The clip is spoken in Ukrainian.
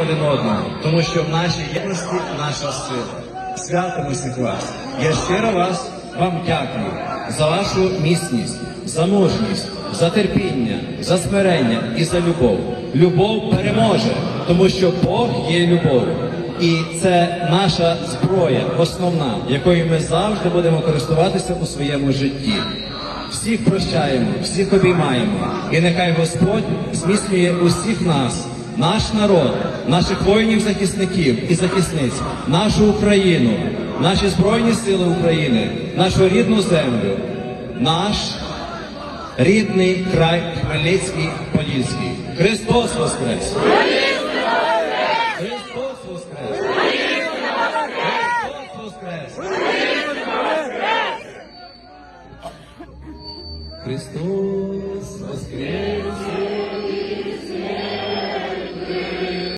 один одного, тому що в нашій єдності наша сила. Святом усіх вас. Я щиро вас вам дякую за вашу міцність, за мужність, за терпіння, за смирення і за любов. Любов переможе, тому що Бог є любов. І це наша зброя, основна, якою ми завжди будемо користуватися у своєму житті. Всіх прощаємо, всіх обіймаємо, і нехай Господь зміцнює усіх нас, наш народ, наших воїнів-захисників і захисниць, нашу Україну, наші Збройні Сили України, нашу рідну землю, наш рідний край Хмельницький Подільський. Христос Воскрес! Христос Воскрес! Христос Воскрес! Христос Воскрес!